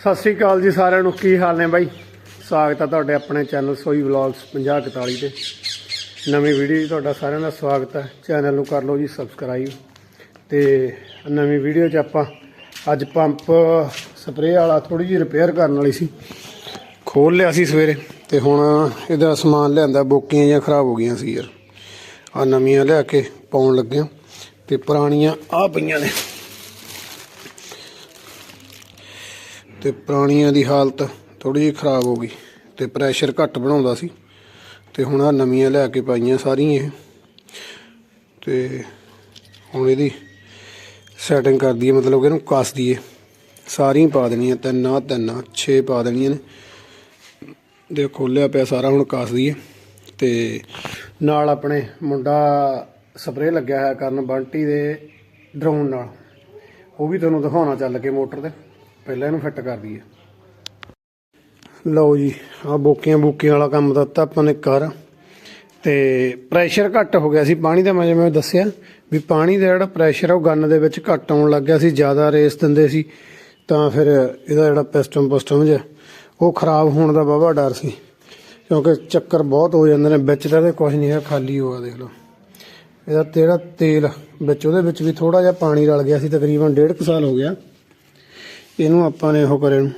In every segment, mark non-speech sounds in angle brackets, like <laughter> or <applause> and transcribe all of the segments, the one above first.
ਸਤਿ ਸ੍ਰੀ ਅਕਾਲ ਜੀ ਸਾਰਿਆਂ ਨੂੰ, ਕੀ ਹਾਲ ਨੇ ਬਾਈ? ਸਵਾਗਤ ਹੈ ਤੁਹਾਡੇ ਆਪਣੇ ਚੈਨਲ ਸੋਈ ਵਲੌਗਸ 5041 ਤੇ। ਨਵੀਂ ਵੀਡੀਓ 'ਚ ਤੁਹਾਡਾ ਸਾਰਿਆਂ ਦਾ ਸਵਾਗਤ ਹੈ ਚੈਨਲ ਨੂੰ ਕਰ ਲਓ ਜੀ ਸਬਸਕ੍ਰਾਈਬ। ਤੇ ਨਵੀਂ ਵੀਡੀਓ 'ਚ ਆਪਾਂ ਅੱਜ ਪੰਪ ਸਪਰੇਅ ਵਾਲਾ ਥੋੜੀ ਜਿਹੀ ਰਿਪੇਅਰ ਕਰਨ ਵਾਲੀ ਸੀ। ਖੋਲ ਲਿਆ ਸੀ ਸਵੇਰੇ ਤੇ ਹੁਣ ਇਹਦਾ ਸਮਾਨ ਲਿਆਂਦਾ, ਬੋਕੀਆਂ ਜਾਂ ਖਰਾਬ ਹੋ ਗਈਆਂ ਸੀ ਯਾਰ। ਆ ਨਵੀਆਂ ਲਿਆ ਕੇ ਪਾਉਣ ਲੱਗਿਆ ਤੇ ਪੁਰਾਣੀਆਂ ਆ ਪਈਆਂ ਨੇ। ਤੇ ਪੁਰਾਣੀਆਂ ਦੀ ਹਾਲਤ ਥੋੜੀ ਜਿਹੀ ਖਰਾਬ ਹੋ ਗਈ ਤੇ ਪ੍ਰੈਸ਼ਰ ਘੱਟ ਬਣਾਉਂਦਾ ਸੀ ਤੇ ਹੁਣ ਆ ਨਵੀਆਂ ਲੈ ਕੇ ਪਾਈਆਂ ਸਾਰੀਆਂ ਇਹ। ਤੇ ਹੁਣ ਇਹਦੀ ਸੈਟਿੰਗ ਕਰ ਦਈਏ, ਮਤਲਬ ਕਿ ਇਹਨੂੰ ਕੱਸ ਦਈਏ। ਸਾਰੀਆਂ ਪਾ ਦੇਣੀਆਂ, ਤਿੰਨ ਆ ਤਿੰਨ ਆ 6 ਪਾ ਦੇਣੀਆਂ ਨੇ। ਦੇ ਖੋਲਿਆ ਪਿਆ ਸਾਰਾ, ਹੁਣ ਕੱਸ ਦਈਏ। ਤੇ ਨਾਲ ਆਪਣੇ ਮੁੰਡਾ ਸਪਰੇਅ ਲੱਗਿਆ ਹੋਇਆ ਕਰਨ, ਬੰਟੀ ਦੇ ਡਰੋਨ ਨਾਲ। ਉਹ ਵੀ ਤੁਹਾਨੂੰ ਦਿਖਾਉਣਾ ਚੱਲ ਕੇ ਮੋਟਰ ਤੇ। ਪਹਿਲਾਂ ਇਹਨੂੰ ਫਿੱਟ ਕਰ ਦਈਏ। ਲਓ ਜੀ ਆ ਬੋਕੀਆਂ ਬੂਕੀਆਂ ਵਾਲਾ ਕੰਮ ਦਿੱਤਾ ਆਪਾਂ ਨੇ ਕਰ ਤੇ ਪ੍ਰੈਸ਼ਰ ਘੱਟ ਹੋ ਗਿਆ ਸੀ ਪਾਣੀ ਦਾ, ਮੈਂ ਜਿਵੇਂ ਦੱਸਿਆ ਵੀ ਪਾਣੀ ਦਾ ਜਿਹੜਾ ਪ੍ਰੈਸ਼ਰ ਆ ਉਹ ਗੰਨ ਦੇ ਵਿੱਚ ਘੱਟ ਆਉਣ ਲੱਗ ਗਿਆ ਸੀ, ਜ਼ਿਆਦਾ ਰੇਸ ਦਿੰਦੇ ਸੀ। ਤਾਂ ਫਿਰ ਇਹਦਾ ਜਿਹੜਾ ਪਿਸਟਨ ਪਸਟਨ ਜਿਹਾ, ਉਹ ਖਰਾਬ ਹੋਣ ਦਾ ਬਾਬਾ ਡਰ ਸੀ। ਕਿਉਂਕਿ ਚੱਕਰ ਬਹੁਤ ਹੋ ਜਾਂਦੇ ਨੇ, ਵਿੱਚ ਤਾਂ ਇਹਦੇ ਕੁਝ ਨਹੀਂ ਹੈ, ਖਾਲੀ ਹੋਆ ਦੇਖ ਲਓ। ਇਹਦਾ ਤੇ ਜਿਹੜਾ ਤੇਲ, ਵਿੱਚ ਉਹਦੇ ਵਿੱਚ ਵੀ ਥੋੜਾ ਜਿਹਾ ਪਾਣੀ ਰਲ ਗਿਆ ਸੀ, ਤਕਰੀਬਨ ਡੇਢ ਕੁ ਸਾਲ ਹੋ ਗਿਆ। ਇਹਨੂੰ ਆਪਾਂ ਨੇ ਉਹ ਕਰਿਆ ਨੂੰ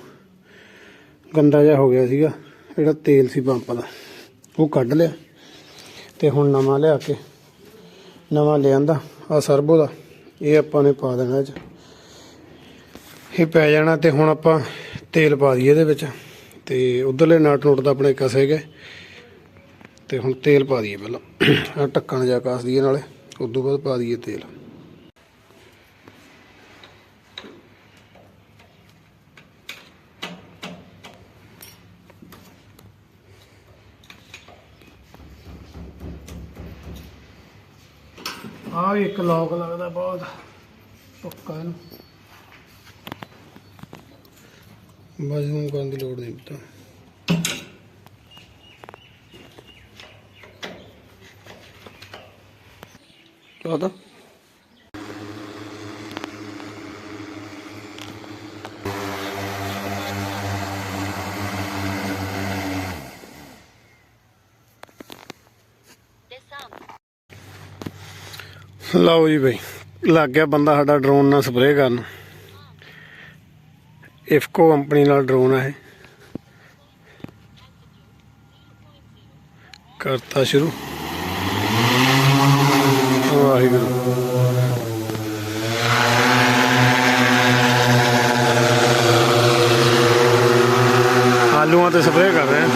ਗੰਦਾ ਜਿਹਾ ਹੋ ਗਿਆ ਸੀਗਾ, ਜਿਹੜਾ ਤੇਲ ਸੀ ਪੰਪ ਦਾ। ਉਹ ਕੱਢ ਲਿਆ ਤੇ ਹੁਣ ਨਵਾਂ ਲਿਆ ਕੇ ਨਵਾਂ ਲਿਆਂਦਾ ਆ ਸਰਬੋ ਦਾ। ਇਹ ਆਪਾਂ ਨੇ ਪਾ ਦੇਣਾ ਇਹ ਇਹ ਪੈ ਜਾਣਾ ਤੇ ਹੁਣ ਆਪਾਂ ਤੇਲ ਪਾ ਦਈਏ ਇਹਦੇ ਵਿੱਚ। ਤੇ ਉਧਰਲੇ ਨਾਟ ਨੋਟ ਦਾ ਆਪਣੇ ਕਸੇ ਗਏ ਤੇ ਹੁਣ ਤੇਲ ਪਾ ਦਈਏ ਪਹਿਲਾਂ। ਆ ਢੱਕਣ ਜਾ ਕਾਸ ਦਈਏ ਨਾਲੇ। ਉਦੋਂ ਬਾਅਦ ਪਾ ਦਈਏ ਤੇਲ। ਆ ਵੀ ਇੱਕ ਲੋਕ ਲੱਗਦਾ ਬਹੁਤ। ਪੱਕਾ ਇਹਨੂੰ। ਬਜੂਮ ਕਰਨ ਦੀ ਲੋੜ ਨਹੀਂ ਤਾਂ ਕਾਹਦਾ ਲਓ ਜੀ ਬਈ। ਲੱਗ ਗਿਆ ਬੰਦਾ ਸਾਡਾ ਡਰੋਨ ਨਾਲ ਸਪਰੇਅ ਕਰਨ। ਇਫਕੋ ਕੰਪਨੀ ਨਾਲ ਡਰੋਨ ਹੈ ਕਰਤਾ ਸ਼ੁਰੂ। ਵਾਹਿਗੁਰੂ। ਆਲੂਆਂ ਤੇ ਸਪਰੇਅ ਕਰ ਰਹੇ ਹਾਂ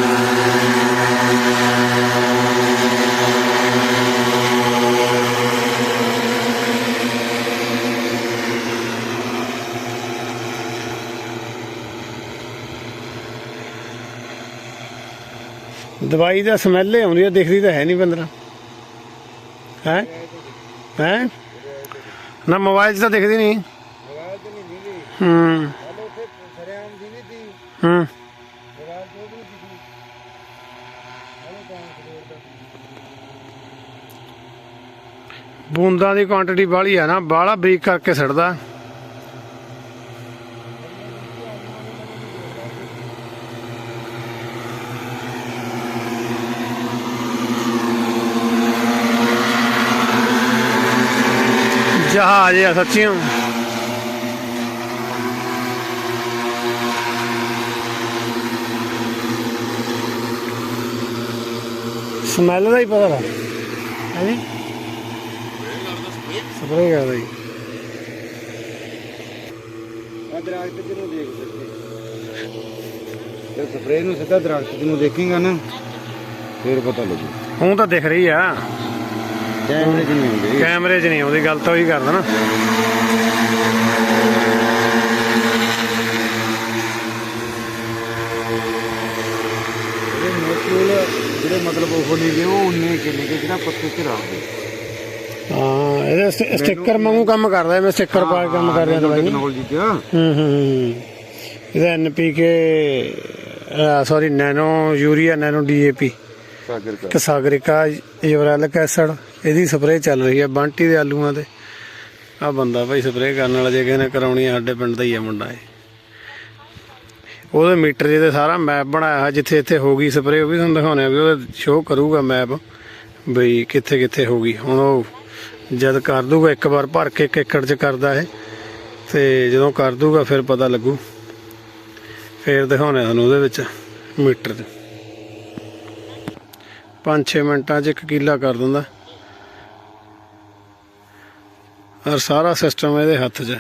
ਦਵਾਈ ਦਾ ਸਮੈਲ ਹੀ ਆਉਂਦੀ ਆ, ਦਿਖਦੀ ਤਾਂ ਹੈ ਨਹੀਂ ਬੰਦਰਾ। ਹੈ? ਹੈ? ਨਾ, ਮੋਬਾਈਲ 'ਚ ਤਾਂ ਦਿਖਦੀ ਨਹੀਂ। ਮੋਬਾਈਲ ਤੇ ਨਹੀਂ ਮਿਲੀ ਹੂੰ। ਉੱਥੇ ਸਰਿਆਮ ਦੀ ਨਹੀਂ ਹੂੰ। ਮੋਬਾਈਲ ਤੋਂ ਵੀ ਨਹੀਂ ਬੂੰਦਾਂ ਦੀ ਕੁਆਂਟੀਟੀ ਬਾਹਲੀ ਆ ਨਾ, ਬਾਹਲਾ ਬਰੀਕ ਕਰਕੇ ਸੜਦਾ। ਜਹਾਜ਼ ਆ ਸੱਚੀਓ ਸਮੈਲ ਦਾ ਹੀ ਪਤਾ ਹੈ ਜੀ ਸਪਰੇਅ ਕਰਦਾ ਜੀ ਆ ਦਰਖਤ ਜਿਹਨੂੰ ਦੇਖ ਸਕਦੇ। ਜੇ ਸਪਰੇਅ ਨੂੰ ਸਿੱਧਾ ਦਰਖਤ ਜਿਹਨੂੰ ਦੇਖੇਗਾ ਨਾ ਫਿਰ ਪਤਾ ਲੱਗੂ। ਹੁਣ ਤਾਂ ਦਿਖ ਰਹੀ ਆ। ਕੈਮਰੇ 'ਚ ਨਹੀਂ ਹੁੰਦੇ। ਕੈਮਰੇ 'ਚ ਨਹੀਂ ਆਉਂਦੀ ਗੱਲ ਤਾਂ ਉਹੀ ਕਰਦਾ ਨਾ। ਜਿਹੜੇ ਮਤਲਬ ਉਹ ਨਹੀਂ ਗਏ ਉਹ ਉਨੇ ਕਿੰਨੇ ਕਿ ਜਿਹੜਾ ਪੱਤੇ ਤੇ ਰੱਖਦੇ ਹਾਂ ਇਹਦੇ ਸਟ- ਸਟicker ਵਾਂਗੂ ਕੰਮ ਕਰਦਾ ਮੈਂ ਸਟicker ਪਾ ਕੇ ਕੰਮ ਕਰ ਰਿਹਾ ਦਵਾਈ ਟੈਕਨੋਲੋਜੀ ਤੇ ਹੂੰ ਹੂੰ। ਇਹਦਾ NPK sorry nano urea nano DAP ਕਸਾਗਰਿਕਾ ਯੂਰੈਲਿਕ ਐਸਿਡ ਇਹਦੀ ਸਪਰੇਅ ਚੱਲ ਰਹੀ ਹੈ, ਬੰਟੀ ਦੇ ਆਲੂਆਂ ਤੇ। ਆ ਬੰਦਾ ਭਾਈ ਸਪਰੇਅ ਕਰਨ ਵਾਲਾ, ਜੇ ਕਿਸੇ ਨੇ ਕਰਾਉਣੀ ਆ, ਸਾਡੇ ਪਿੰਡ ਦਾ ਹੀ ਆ ਮੁੰਡਾ ਇਹ। ਉਹਦੇ ਮੀਟਰ ਜਿਹਦੇ ਸਾਰਾ ਮੈਪ ਬਣਾਇਆ ਹੋਇਆ, ਜਿੱਥੇ ਇੱਥੇ ਹੋ ਗਈ ਸਪਰੇ ਉਹ ਵੀ ਤੁਹਾਨੂੰ ਦਿਖਾਉਣੇ ਆ ਵੀ ਉਹਦੇ ਸ਼ੋਅ ਕਰੂਗਾ ਮੈਪ, ਬਈ ਕਿੱਥੇ ਕਿੱਥੇ ਹੋ ਗਈ। ਹੁਣ ਉਹ ਜਦ ਕਰ ਦੂਗਾ, ਇੱਕ ਵਾਰ ਭਰ ਕੇ ਇੱਕ ਏਕੜ ਚ ਕਰਦਾ ਇਹ, ਤੇ ਜਦੋਂ ਕਰ ਦੂਗਾ, ਫਿਰ ਪਤਾ ਲੱਗੂ। ਫੇਰ ਦਿਖਾਉਣੇ ਤੁਹਾਨੂੰ ਉਹਦੇ ਵਿੱਚ ਮੀਟਰ 'ਚ 5-6 ਮਿੰਟਾਂ 'ਚ ਇੱਕ ਕਿੱਲਾ ਕਰ ਦਿੰਦਾ। ਔਰ ਸਾਰਾ ਸਿਸਟਮ ਇਹਦੇ ਹੱਥ 'ਚ।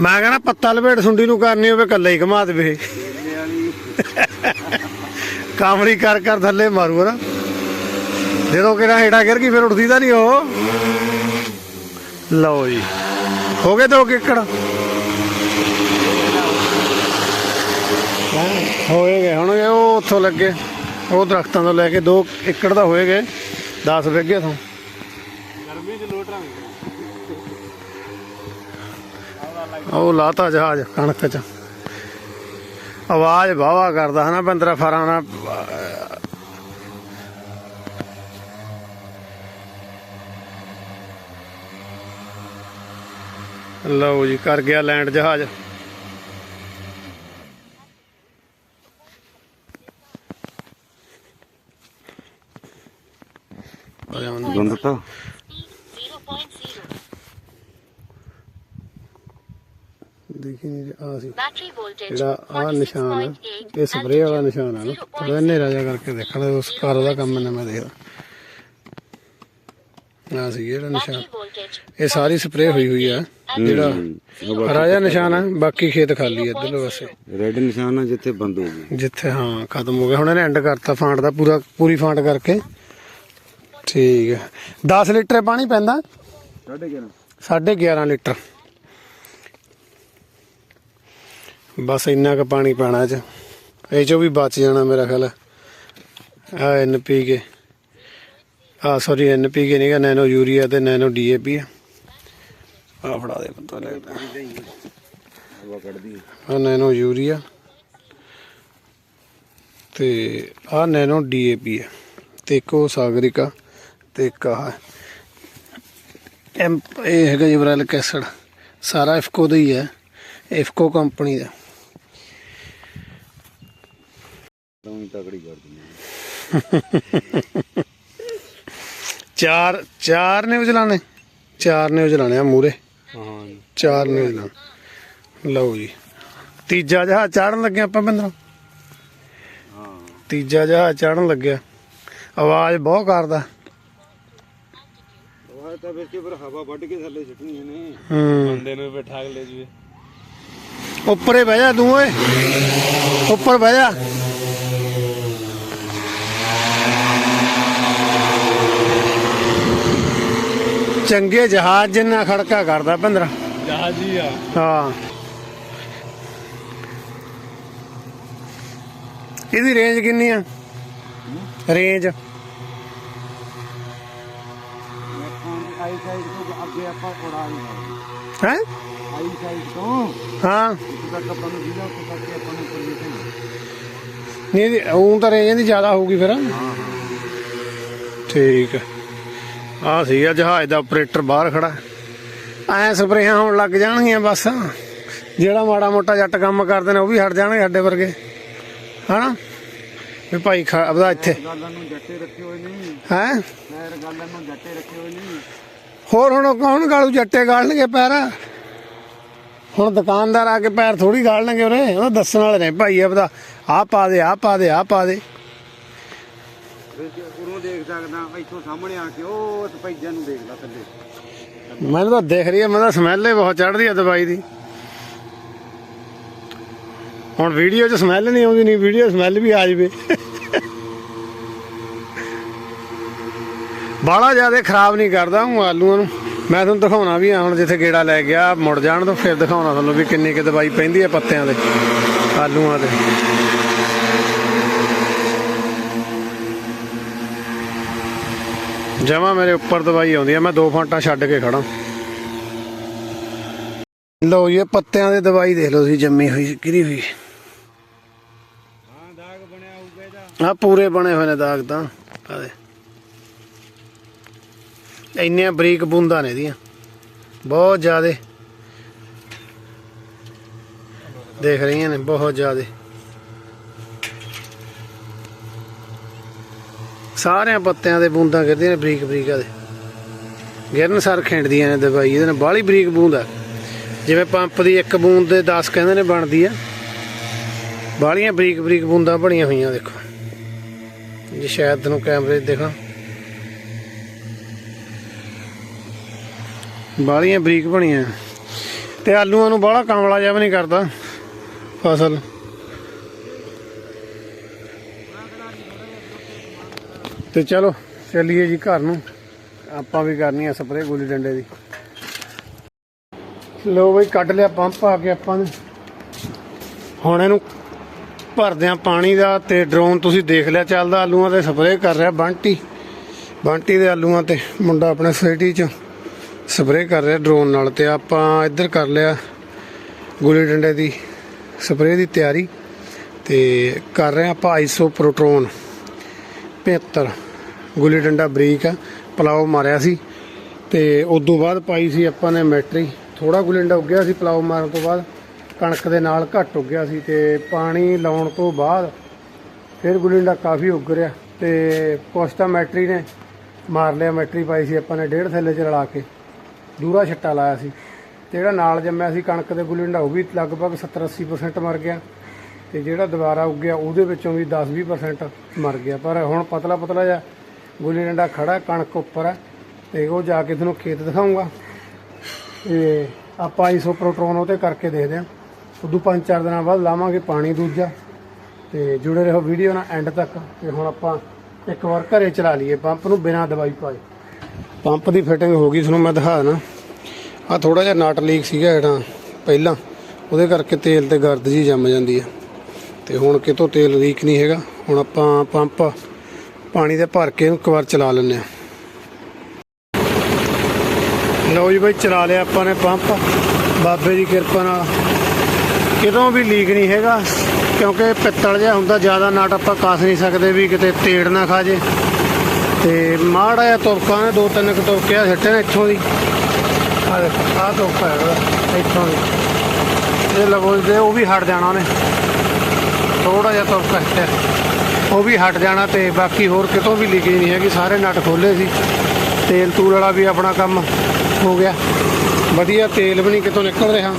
ਮੈਂ ਕਹਿੰਦਾ ਪੱਤਾ ਲਪੇਟ ਸੁੰਡੀ ਨੂੰ ਕਰਨੀ ਹੋਵੇ ਕੱਲੇ ਹੀ ਘਮਾ ਦੇਵੇ। ਕੇਲੇ ਕਰ ਕਰ ਥੱਲੇ ਮਾਰੂ ਨਾ ਜਦੋਂ ਕਿਹੜਾ ਹੇਠਾਂ ਗਿਰ ਗਈ, ਫਿਰ ਉੱਠਦੀ ਤਾਂ ਨਹੀਂ ਉਹ। ਲਓ ਜੀ, ਹੋ ਗਏ ਦੋ ਕਿੱਕੜ ਹੋਏ ਗਏ, ਹੁਣ ਉਹ ਉੱਥੋਂ ਲੱਗੇ। ਉਹ ਦਰਖਤਾਂ ਤੋਂ ਲੈ ਕੇ ਦੋ ਏਕੜ ਦਾ ਹੋਏ ਗਏ। 10 ਵਿੱਗੇ ਤੋਂ ਗਰਮੀ ਚ ਲੋਟ ਉਹ ਲਾਤਾ ਜਹਾਜ਼ ਕਣਕ ਚ। ਆਵਾਜ਼ ਵਾਵਾ ਕਰਦਾ ਹਨਾ ਬੰਦਰਾ ਫਾਰਾਂ ਲਓ ਜੀ ਕਰ ਗਿਆ ਲੈਂਡ ਜਹਾਜ਼। ਆ ਜਾ ਹੁਣ। ਗੰਦ ਤਾਂ ਦੇਖੀ ਨਹੀਂ ਆ ਸੀ। ਜਿਹੜਾ ਆ ਨਿਸ਼ਾਨ ਆ ਇਹ ਸਪਰੇਅ ਵਾਲਾ ਨਿਸ਼ਾਨ ਆ ਨਾ ਥੋੜਾ ਹਨੇਰਾ ਜਿਹਾ ਕਰਕੇ ਦੇਖਣਾ ਉਸ ਕਾਰ ਦਾ ਕੰਮ ਨੇ ਮੈਂ ਦੇਖਦਾ। ਆ ਸੀ ਜਿਹੜਾ ਨਿਸ਼ਾਨ। ਇਹ ਸਾਰੀ ਸਪਰੇਅ ਹੋਈ ਹੋਈ ਆ ਜਿਹੜਾ ਰਾਜਾ ਨਿਸ਼ਾਨ ਆ ਬਾਕੀ ਖੇਤ ਖਾਲੀ ਆ ਇੱਧਰਲੇ ਪਾਸੇ। ਰੈੱਡ ਨਿਸ਼ਾਨ ਆ ਜਿੱਥੇ ਬੰਦ ਹੋ ਗਈ। ਜਿੱਥੇ ਹਾਂ ਖਤਮ ਹੋ ਗਿਆ। ਹੁਣ ਇਹਨੇ ਐਂਡ ਕਰਤਾ ਫਾਂਟ ਦਾ ਪੂਰਾ ਪੂਰੀ ਫਾਂਟ ਕਰਕੇ। ਠੀਕ ਹੈ। 10 ਲੀਟਰ ਪਾਣੀ ਪੈਂਦਾ? ਸਾਢੇ 11 11.5 ਲੀਟਰ। ਬਸ ਇੰਨਾ ਕੁ ਪਾਣੀ ਪੈਣਾ ਇਹ ਚ ਇਹ ਚੋਂ ਵੀ ਬਚ ਜਾਣਾ ਮੇਰਾ ਖਿਆਲ। ਆ ਐਨ ਪੀ ਕੇ ਆ ਸੌਰੀ ਐਨ ਪੀ ਕੇ ਨਹੀਂਗਾ ਨੈਨੋ ਯੂਰੀਆ ਤੇ ਨੈਨੋ ਡੀਏਪੀ ਆ। ਆਹ ਫੜਾ ਦੇ ਪਤਾ ਲੱਗਦਾ। ਹਵਾ ਕੱਢਦੀ ਆ ਨੈਨੋ ਯੂਰੀਆ ਤੇ ਆ ਨੈਨੋ ਡੀਏਪੀ ਹੈ ਤੇ ਇੱਕੋ ਸਾਗਰਿਕਾ, ਤੇ ਇੱਕ ਆ ਇਹ ਹੈਗਾ ਜਿਬਰਾਲਿਕ ਕੈਸਡ ਸਾਰਾ ਇਫਕੋ ਦਾ ਹੀ ਹੈ ਇਫਕੋ ਕੰਪਨੀ ਦਾ। ਤਾਂ ਹੀ ਤਕੜੀ ਕਰ ਦਿੰਦੀ <laughs> ਚਾਰ ਚਾਰ ਨੇ ਉਜਲਾਣੇ ਚਾਰ ਨੇ ਉਜਲਾਣੇ ਆ ਮੂਰੇ ਹਾਂ ਚਾਰ ਨੇ ਉਜਲਾਣ ਲਓ ਜੀ। ਤੀਜਾ ਜਹਾਜ਼ ਚਾੜਨ ਲੱਗੇ ਆਪਾਂ ਬੰਦਰਾ? ਹਾਂ ਤੀਜਾ ਜਹਾਜ਼ ਚਾੜਨ ਲੱਗਿਆ। ਆਵਾਜ਼ ਬਹੁਤ ਕਰਦਾ। ਉਹ ਤਾਂ ਵਿੱਚ ਪਰ ਹਵਾ ਵੱਢ ਕੇ ਥੱਲੇ ਸਿੱਟਣੀ ਨੇ ਹੂੰ। ਬੰਦੇ ਨੂੰ ਬਿਠਾ ਕੇ ਲੈ ਜੂਏ ਉੱਪਰੇ ਬਹਿ ਜਾ ਤੂੰ ਓਏ। ਉੱਪਰ ਬਹਿ ਜਾ। ਚੰਗੇ ਜਹਾਜ਼ ਜਿੰਨਾ ਖੜਕਾ ਕਰਦਾ ਪੰਦਰਾ। ਜਹਾਜੀ ਆ। ਹਾਂ। ਇਹਦੀ ਰੇਂਜ ਕਿੰਨੀ ਆ? ਰੇਂਜ ਹੈ? ਹਾਂ। ਨਹੀਂ ਉਹ ਤਾਂ ਰੇਂਜ ਇਹਦੀ ਜ਼ਿਆਦਾ ਹੋਊਗੀ ਫਿਰ। ਠੀਕ ਆ ਸੀਗਾ ਜਹਾਜ਼ ਦਾ ਆਪਰੇਟਰ ਬਾਹਰ ਖੜਾ। ਐ ਸਪਰੇਹਾਂ ਹੋਣ ਲੱਗ ਜਾਣਗੀਆਂ ਬਸ। ਜਿਹੜਾ ਮਾੜਾ ਮੋਟਾ ਜੱਟ ਕੰਮ ਕਰਦੇ ਨੇ ਉਹ ਵੀ ਹਟ ਜਾਣਗੇ ਸਾਡੇ ਵਰਗੇ। ਹਨਾ? ਵੀ ਭਾਈ ਆਪਦਾ ਇੱਥੇ। ਗੱਲਾਂ ਨੂੰ ਜੱਟੇ ਰੱਖੇ ਹੋਏ ਨਹੀਂ ਹੈ? ਪੈਰ ਗੱਲਾਂ ਨੂੰ ਜੱਟੇ ਰੱਖੇ ਹੋਏ ਨਹੀਂ ਹੋਰ ਹੁਣ ਕੌਣ ਗਾਲੂ ਜੱਟੇ ਗਾਲਣਗੇ ਪੈਰ? ਹੁਣ ਦੁਕਾਨਦਾਰ ਆ ਕੇ ਪੈਰ ਥੋੜੀ ਗਾਲਣਗੇ ਉਹਨੇ ਉਹ ਦੱਸਣ ਵਾਲੇ ਨੇ ਭਾਈ ਆਪਦਾ ਆਹ ਪਾ ਦੇ ਆਹ ਪਾ ਦੇ ਆਹ ਪਾ ਦੇ। ਉਰੋਂ ਦੇਖ ਸਕਦਾ, ਇੱਥੋਂ ਸਾਹਮਣੇ ਆ ਕੇ ਉਹ ਸਪੈਜਾਂ ਨੂੰ ਦੇਖਦਾ ਥੱਲੇ। ਮੈਨੂੰ ਤਾਂ ਦਿਖ ਰਹੀ ਹੈ, ਮੈਨੂੰ ਤਾਂ ਸਮੈਲ ਹੀ ਬਹੁਤ ਚੜ੍ਹਦੀ ਹੈ ਦਵਾਈ ਦੀ। ਹੁਣ ਵੀਡੀਓ 'ਚ ਸਮੈਲ ਨਹੀਂ ਆਉਂਦੀ, ਨਹੀਂ ਵੀਡੀਓ ਸਮੈਲ ਵੀ ਆ ਜਵੇ। ਬਾਲਾ ਜ਼ਿਆਦਾ ਖਰਾਬ ਨਹੀਂ ਕਰਦਾ ਹੂੰ ਆਲੂਆਂ ਨੂੰ। ਮੈਂ ਤੁਹਾਨੂੰ ਦਿਖਾਉਣਾ ਵੀ ਆ, ਹੁਣ ਜਿੱਥੇ ਗੇੜਾ ਲੈ ਗਿਆ, ਮੁੜ ਜਾਣ ਤੋਂ ਫਿਰ ਦਿਖਾਉਣਾ ਤੁਹਾਨੂੰ ਵੀ ਕਿੰਨੀ ਕਿ ਦਵਾਈ ਪੈਂਦੀ ਹੈ ਪੱਤਿਆਂ ਦੇ ਆਲੂਆਂ ਦੇ ਜਮਾ ਮੇਰੇ ਉੱਪਰ ਦਵਾਈ ਆਉਂਦੀ ਹੈ ਮੈਂ ਦੋ ਫਾਂਟਾਂ ਛੱਡ ਕੇ ਖੜਾ। ਲਓ ਇਹ ਪੱਤਿਆਂ ਦੀ ਦਵਾਈ ਦੇਖ ਲਓ ਤੁਸੀਂ, ਜੰਮੀ ਹੋਈ, ਗਿਰੀ ਹੋਈ। ਹਾਂ ਦਾਗ ਬਣਿਆ ਹੋਊਗਾ ਇਹਦਾ ਆ ਪੂਰੇ ਬਣੇ ਹੋਏ ਨੇ ਦਾਗ ਤਾਂ। ਆਦੇ ਇੰਨੀਆਂ ਬਰੀਕ ਬੂੰਦਾਂ ਨੇ ਇਹਦੀਆਂ। ਬਹੁਤ ਜ਼ਿਆਦੇ। ਦੇਖ ਰਹੀਆਂ ਨੇ, ਬਹੁਤ ਜ਼ਿਆਦੇ। ਸਾਰਿਆਂ ਪੱਤਿਆਂ ਦੇ ਬੂੰਦਾਂ ਗਿਰਦੀਆਂ ਨੇ ਬਰੀਕ ਬਰੀਕ ਆਦੇ ਗਿਰਨ ਸਰ ਖਿੰਡਦੀਆਂ ਨੇ ਦਵਾਈ, ਇਹਦੇ ਨਾਲ ਬਾਹਲੀ ਬਰੀਕ ਬੂੰਦ ਆ। ਜਿਵੇਂ ਪੰਪ ਦੀ ਇੱਕ ਬੂੰਦ ਦੇ 10 ਕਹਿੰਦੇ ਨੇ ਬਣਦੀ ਆ। ਬਾਹਲੀਆਂ ਬਰੀਕ ਬਰੀਕ ਬੂੰਦਾਂ ਬਣੀਆਂ ਹੋਈਆਂ, ਦੇਖੋ। ਜੇ ਸ਼ਾਇਦ ਤੁਹਾਨੂੰ ਕੈਮਰੇ ਦੇਖਾਂ। ਬਾਹਲੀਆਂ ਬਰੀਕ ਬਣੀਆਂ। ਤੇ ਆਲੂਆਂ ਨੂੰ ਬਾਹਲਾ ਕਾਮਲਾ ਜਿਹਾ ਵੀ ਨਹੀਂ ਕਰਦਾ ਫਸਲ। ਤੇ ਚਲੋ, ਚੱਲੀਏ ਜੀ ਘਰ ਨੂੰ। ਆਪਾਂ ਵੀ ਕਰਨੀ ਆ ਸਪਰੇ ਗੁੱਲੀ ਡੰਡੇ ਦੀ। ਲੋ ਬਈ, ਕੱਢ ਲਿਆ ਪੰਪ ਆ ਕੇ ਆਪਾਂ ਨੇ। ਹੁਣ ਇਹਨੂੰ ਭਰਦੇ ਆ ਪਾਣੀ ਦਾ ਤੇ ਡਰੋਨ ਤੁਸੀਂ ਦੇਖ ਲਿਆ ਚੱਲਦਾ ਆਲੂਆਂ ਤੇ ਸਪਰੇਅ ਕਰ ਰਿਹਾ ਬੰਟੀ। ਬੰਟੀ ਦੇ ਆਲੂਆਂ ਤੇ ਮੁੰਡਾ ਆਪਣੇ ਸੋਸਾਇਟੀ ਚ ਸਪਰੇਅ ਕਰ ਰਿਹਾ ਡਰੋਨ ਨਾਲ ਤੇ ਆਪਾਂ ਇੱਧਰ ਕਰ ਲਿਆ ਗੁੱਲੀ ਡੰਡੇ ਦੀ ਸਪਰੇਅ ਦੀ ਤਿਆਰੀ ਤੇ ਕਰ ਰਹੇ ਹਾਂ ਆਪਾਂ ਆਈਸੋ ਪ੍ਰੋਟੋਨ 75 ਗੁੱਲੀ ਡੰਡਾ ਬਰੀਕ ਆ, ਪਲਾਓ ਮਾਰਿਆ ਸੀ ਤੇ ਤੋਂ ਬਾਅਦ ਪਾਈ ਸੀ ਆਪਾਂ ਨੇ ਮੈਟਰੀ ਥੋੜਾ ਗੁੱਲੀ ਡੰਡਾ ਉੱਗਿਆ ਸੀ ਪਲਾਓ ਮਾਰਨ ਤੋਂ ਬਾਅਦ, ਕਣਕ ਦੇ ਨਾਲ ਘੱਟ ਉੱਗਿਆ ਸੀ ਤੇ ਪਾਣੀ ਲਾਉਣ ਤੋਂ ਬਾਅਦ ਫਿਰ ਗੁੱਲੀ ਡੰਡਾ ਕਾਫੀ ਉੱਗ ਰਿਹਾ ਤੇ ਕੋਸਟਾ ਮੈਟਰੀ ਨੇ ਮਾਰ ਲਿਆ ਮੈਟਰੀ ਪਾਈ ਸੀ ਆਪਾਂ ਨੇ ਡੇਢ ਥੈਲੇ ਚ ਰਲਾ ਕੇ, ਦੂਰਾ ਛੱਟਾ ਲਾਇਆ ਸੀ ਤੇ ਜਿਹੜਾ ਨਾਲ ਜੰਮਿਆ ਸੀ ਕਣਕ ਦੇ ਗੁੱਲੀ ਡੰਡਾ ਉਹ ਵੀ ਲਗਭਗ 70-80% ਮਰ ਗਿਆ ਤੇ ਜਿਹੜਾ ਦੁਬਾਰਾ ਉੱਗਿਆ ਉਹਦੇ ਵਿੱਚੋਂ ਵੀ 10-20% ਮਰ ਗਿਆ। ਪਰ ਹੁਣ ਪਤਲਾ ਪਤਲਾ ਜਿਹਾ ਗੁੱਲੀ ਡੰਡਾ ਖੜਾ, ਕਣਕ ਉੱਪਰ ਹੈ, ਤੇ ਉਹ ਜਾ ਕੇ ਤੁਹਾਨੂੰ ਖੇਤ ਦਿਖਾਉਂਗਾ ਤੇ ਆਪਾਂ ਇਸੋ ਪ੍ਰੋਟੋਨ ਉਹਤੇ ਕਰਕੇ ਦੇਖਦੇ ਹਾਂ। ਉਦੋਂ ਪੰਜ ਚਾਰ ਦਿਨਾਂ ਬਾਅਦ ਲਾਵਾਂਗੇ ਪਾਣੀ ਦੂਜਾ। ਤੇ ਜੁੜੇ ਰਹੋ ਵੀਡੀਓ ਨਾਲ ਐਂਡ ਤੱਕ। ਤੇ ਹੁਣ ਆਪਾਂ ਇੱਕ ਵਾਰ ਘਰੇ ਚਲਾ ਲਈਏ ਪੰਪ ਨੂੰ ਬਿਨਾਂ ਦਵਾਈ ਪਾਏ। ਪੰਪ ਦੀ ਫਿਟਿੰਗ ਹੋ ਗਈ, ਤੁਹਾਨੂੰ ਮੈਂ ਦਿਖਾ ਦੇਣਾ। ਆ ਥੋੜਾ ਜਿਹਾ ਨਟ ਲੀਕ ਸੀਗਾ ਹੇਠਾਂ ਪਹਿਲਾਂ। ਉਹਦੇ ਕਰਕੇ ਤੇਲ ਤੇ ਗਰਦ ਜੀ ਜੰਮ ਜਾਂਦੀ ਹੈ। ਤੇ ਹੁਣ ਕਿਤੋਂ ਤੇਲ ਲੀਕ ਨਹੀਂ ਹੈਗਾ। ਹੁਣ ਆਪਾਂ ਪੰਪ ਪਾਣੀ ਦੇ ਭਰ ਕੇ ਇੱਕ ਵਾਰ ਚਲਾ ਲੈਂਦੇ ਹਾਂ ਲਓ ਜੀ ਬਾਈ, ਚਲਾ ਲਿਆ ਆਪਾਂ ਨੇ ਪੰਪ। ਬਾਬੇ ਦੀ ਕਿਰਪਾ ਨਾਲ। ਕਿਤੋਂ ਵੀ ਲੀਕ ਨਹੀਂ ਹੈਗਾ, ਕਿਉਂਕਿ ਪਿੱਤਲ ਜਿਹਾ ਹੁੰਦਾ, ਜ਼ਿਆਦਾ ਨਟ ਆਪਾਂ ਕੱਸ ਨਹੀਂ ਸਕਦੇ ਵੀ ਕਿਤੇ ਤੇੜ ਨਾ ਖਾ ਜੇ। ਤੇ ਮਾੜਾ ਜਿਹਾ ਤੁਰਕਾ ਨੇ, ਦੋ ਤਿੰਨ ਕੁ ਤੁਰਕੇ ਆ ਸਿੱਟੇ ਨੇ ਇੱਥੋਂ ਦੀ। ਆ ਦੇਖੋ, ਆਹ ਤੁਰਕਾ ਹੈਗਾ ਇੱਥੋਂ ਦੀ। ਇਹ ਲਗੋ ਦੇ ਉਹ ਵੀ ਹਟ ਜਾਣਾ ਉਹਨੇ। ਥੋੜਾ ਜਿਹਾ ਤੁਰਕਾ ਸਿੱਟਿਆ। ਉਹ ਵੀ ਹਟ ਜਾਣਾ ਤੇ ਬਾਕੀ ਹੋਰ ਕਿਤੋਂ ਵੀ ਲੀਕੇਜ ਨਹੀਂ ਹੈਗੀ, ਸਾਰੇ ਨਟ ਖੋਲੇ ਸੀ। ਤੇਲ ਤੂਲ ਵਾਲਾ ਵੀ ਆਪਣਾ ਕੰਮ ਹੋ ਗਿਆ। ਵਧੀਆ ਤੇਲ ਵੀ ਨਹੀਂ ਕਿਤੋਂ ਨਿਕਲ ਰਿਹਾ।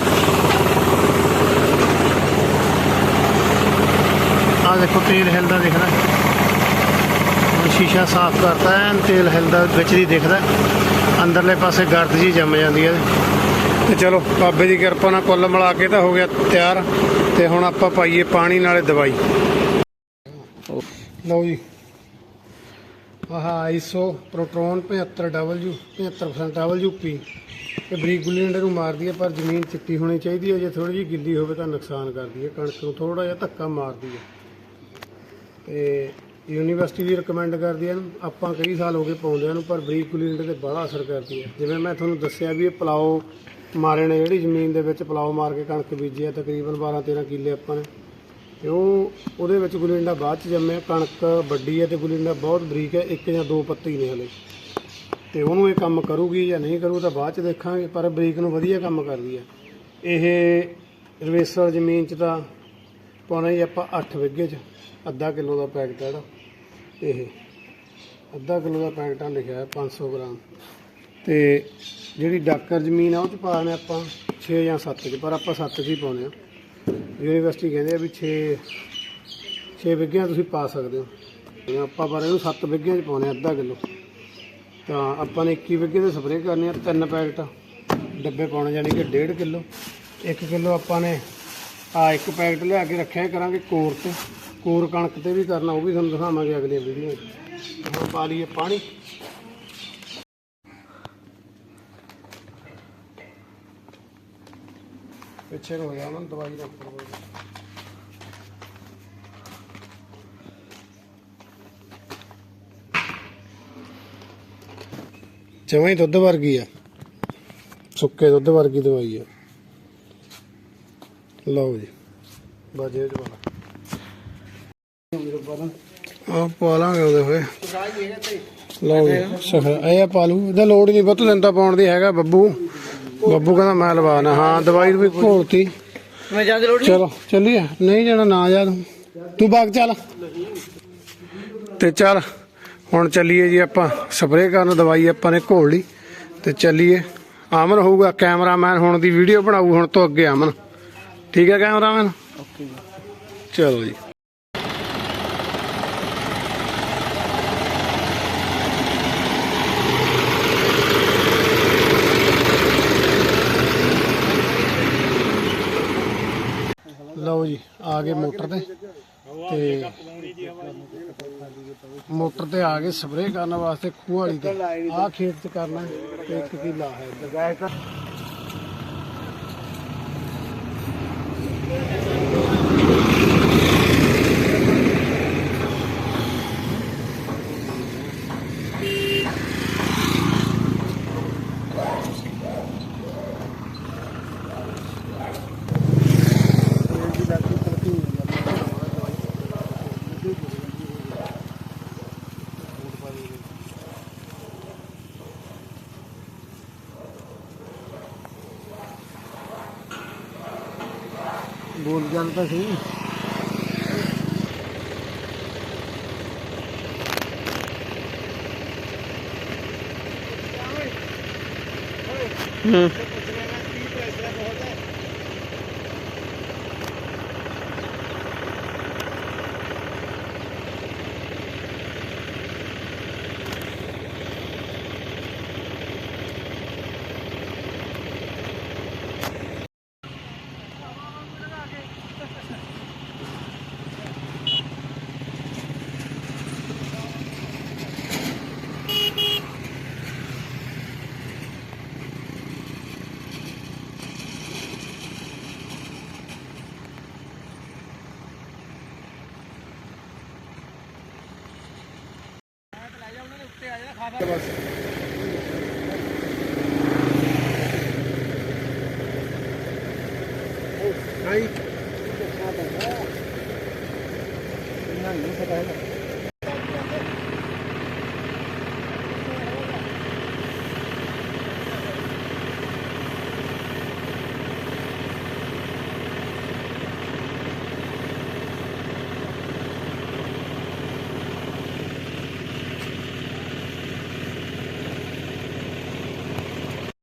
ਆ ਦੇਖੋ ਤੇਲ ਹਿਲਦਾ ਦਿਖਦਾ। ਸ਼ੀਸ਼ਾ ਸਾਫ਼ ਕਰਤਾ ਐਨ ਤੇਲ ਹਿਲਦਾ ਵਿੱਚ ਦੀ ਦਿਖਦਾ। ਅੰਦਰਲੇ ਪਾਸੇ ਗਰਦ ਜੀ ਜੰਮ ਜਾਂਦੀ ਹੈ। ਤੇ ਚਲੋ, ਬਾਬੇ ਦੀ ਕਿਰਪਾ ਨਾਲ ਕੁੱਲ ਮਿਲਾ ਕੇ ਤਾਂ ਹੋ ਗਿਆ ਤਿਆਰ। ਤੇ ਹੁਣ ਆਪਾਂ ਪਾਈਏ ਪਾਣੀ ਨਾਲੇ ਦਵਾਈ। ਲਓ ਜੀ। ਆਹ, ਆਈਸੋ ਪ੍ਰੋਟੋਨ 75W 75% WP ਇਹ ਬਰੀਕ ਗੁੱਲੀ ਡੰਡੇ ਨੂੰ ਮਾਰਦੀ ਹੈ, ਪਰ ਜ਼ਮੀਨ ਚਿੱਟੀ ਹੋਣੀ ਚਾਹੀਦੀ ਹੈ। ਜੇ ਥੋੜੀ ਜਿਹੀ ਗਿੱਲੀ ਹੋਵੇ ਤਾਂ ਨੁਕਸਾਨ ਕਰਦੀ ਹੈ। ਕਣਕ ਨੂੰ ਥੋੜਾ ਜਿਹਾ ਧੱਕਾ ਮਾਰਦੀ ਹੈ। ਤੇ ਯੂਨੀਵਰਸਿਟੀ ਵੀ ਰეკਮੈਂਡ ਕਰਦੀ ਹੈ, ਆਪਾਂ ਕਈ ਸਾਲ ਹੋ ਗਏ ਪਾਉਂਦਿਆਂ ਨੂੰ, ਪਰ ਬਰੀਕ ਗੁੱਲੀ ਡੰਡੇ ਤੇ ਬੜਾ ਅਸਰ ਕਰਦੀ ਹੈ। ਜਿਵੇਂ ਮੈਂ ਤੁਹਾਨੂੰ ਦੱਸਿਆ ਵੀ ਇਹ ਪਲਾਓ ਮਾਰੇ ਨੇ, ਜਿਹੜੀ ਜ਼ਮੀਨ ਦੇ ਵਿੱਚ ਪਲਾਓ ਮਾਰ ਕੇ ਕਣਕ ਬੀਜੀ ਹੈ, ਤਕਰੀਬਨ 12 13 ਕਿੱਲੇ ਆਪਾਂ ਨੇ। ਤੇ ਉਹ ਉਹਦੇ ਵਿੱਚ ਗੁੱਲੀ ਡੰਡਾ ਬਾਅਦ ਚ ਜੰਮਿਆ, ਕਣਕ ਵੱਡੀ ਹੈ ਤੇ ਗੁੱਲੀ ਡੰਡਾ ਬਹੁਤ ਬਰੀਕ ਹੈ, ਇੱਕ ਜਾਂ ਦੋ ਪੱਤੇ ਹੀ ਨੇ ਹਲੇ। ਤੇ ਉਹਨੂੰ ਇਹ ਕੰਮ ਕਰੂਗੀ ਜਾਂ ਨਹੀਂ ਕਰੂ ਤਾਂ ਬਾਅਦ ਚ ਦੇਖਾਂਗੇ, ਪਰ ਬਰੀਕ ਨੂੰ ਵਧੀਆ ਕੰਮ ਕਰਦੀ ਹੈ। ਇਹ ਰਵੇਸਰ ਜ਼ਮੀਨ ਚ ਤਾਂ ਪਾਉਣਾ ਹੀ ਆਪਾਂ 8 ਵਿੱਗੇ ਚ, ਅੱਧਾ ਕਿਲੋ ਦਾ ਪੈਕਟ ਹੈ ਇਹਦਾ ਇਹ ਅੱਧਾ ਕਿਲੋ ਦਾ ਪੈਕਟਾਂ ਲਿਖਿਆ ਹੈ 500 ਗ੍ਰਾਮ। ਤੇ ਜਿਹੜੀ ਡਾਕਰ ਜ਼ਮੀਨ ਆ ਉਹ ਚ ਪਾ ਰਹੇ ਆਪਾਂ 6 ਜਾਂ 7 ਚ, ਪਰ ਆਪਾਂ 7 ਚ ਹੀ ਪਾਉਣੇ ਆ। ਯੂਨੀਵਰਸਿਟੀ ਕਹਿੰਦੇ ਆ ਵੀ 6 6 ਵਿੱਗਿਆਂ ਤੁਸੀਂ ਪਾ ਸਕਦੇ ਹੋ। ਤੇ ਆਪਾਂ ਪਰ ਇਹਨੂੰ 7 ਵਿੱਗਿਆਂ ਚ ਪਾਉਣੇ ਅੱਧਾ ਕਿਲੋ। ਤਾਂ ਆਪਾਂ ਨੇ 21 ਵਿੱਗੇ ਦੇ ਸਪਰੇਅ ਕਰਨੇ ਆ, ਤਿੰਨ ਪੈਕਟ। ਡੱਬੇ ਪਾਉਣੇ ਯਾਨੀ ਕਿ 1.5 ਕਿਲੋ। 1 ਕਿਲੋ ਆਪਾਂ ਨੇ ਆ ਇੱਕ ਪੈਕਟ ਲਿਆ ਕੇ ਰੱਖਿਆ ਕਰਾਂਗੇ ਕੋਰ ਤੇ ਕੋਰ ਕਣਕ ਤੇ ਵੀ ਕਰਨਾ, ਉਹ ਵੀ ਤੁਹਾਨੂੰ ਦਿਖਾਵਾਂਗੇ ਅਗਲੀ ਵੀਡੀਓ 'ਚ। ਪਾ ਲਈਏ ਪਾਣੀ। ਪਿੱਛੇ ਨੂੰ ਹੋ ਜਾ ਉਹਨਾਂ ਨੂੰ ਦਵਾਈ ਰੱਖ ਲਓ। ਜਮਾਂ ਹੀ ਦੁੱਧ ਵਰਗੀ ਆ। ਸੁੱਕੇ ਦੁੱਧ ਵਰਗੀ ਦਵਾਈ ਆ। ਲਓ ਜੀ। ਬਾਜੇ ਪਾਲਾ ਆ ਪਾ ਲਾਂਗੇ ਉਹਦੇ ਹੋਏ। ਲਓ ਜੀ ਸਫਰ ਇਹ ਪਾ ਲੂ ਇਹਦਾ ਲੋੜ ਨਹੀਂ ਬਹੁਤ ਦਿਨ ਤਾਂ ਪਾਉਣ ਦੀ ਹੈਗਾ ਬੱਬੂ। ਬੱਬੂ ਕਹਿੰਦਾ ਮੈਂ ਲਵਾਣਾ ਹਾਂ ਦਵਾਈ ਵੀ ਘੋਲਤੀ। ਮੈਂ ਜਾਂਦ ਲੋੜ ਚਲੋ ਚੱਲੀਏ। ਨਹੀਂ ਜਾਣਾ ਨਾ ਜਾ ਤੂੰ। ਤੂੰ ਬਾਗ ਚੱਲ। ਤੇ ਚੱਲ ਹੁਣ ਚੱਲੀਏ ਜੀ ਆਪਾਂ। ਸਪਰੇਅ ਕਰਨ ਦਵਾਈ ਆਪਾਂ ਨੇ ਘੋਲ ਲਈ। ਤੇ ਚੱਲੀਏ। ਆਮਨ ਹੋਊਗਾ ਕੈਮਰਾਮੈਨ ਹੁਣ ਦੀ ਵੀਡੀਓ ਬਣਾਊ ਹੁਣ ਤੋਂ ਅੱਗੇ ਆਮਨ ਠੀਕ ਹੈ ਕੈਮਰਾਮੈਨ? ਓਕੇ ਚਲੋ ਜੀ। ਲਓ ਜੀ, ਆ ਗਏ ਮੋਟਰ ਤੇ। ਤੇ ਮੋਟਰ ਤੇ ਆ ਗਏ ਸਪਰੇਅ ਕਰਨ ਵਾਸਤੇ ਖੂਹ ਵਾਲੀ ਤੇ। ਆ ਖੇਤ ਚ ਕਰਨਾ ਤੇ ਇੱਕ ਕਿੱਲਾ ਹੈ। ਇੱਧਰ ਬੋਲ ਗੱਲ ਤਾਂ ਸਹੀ ਹੂੰ ਨਹੀਂ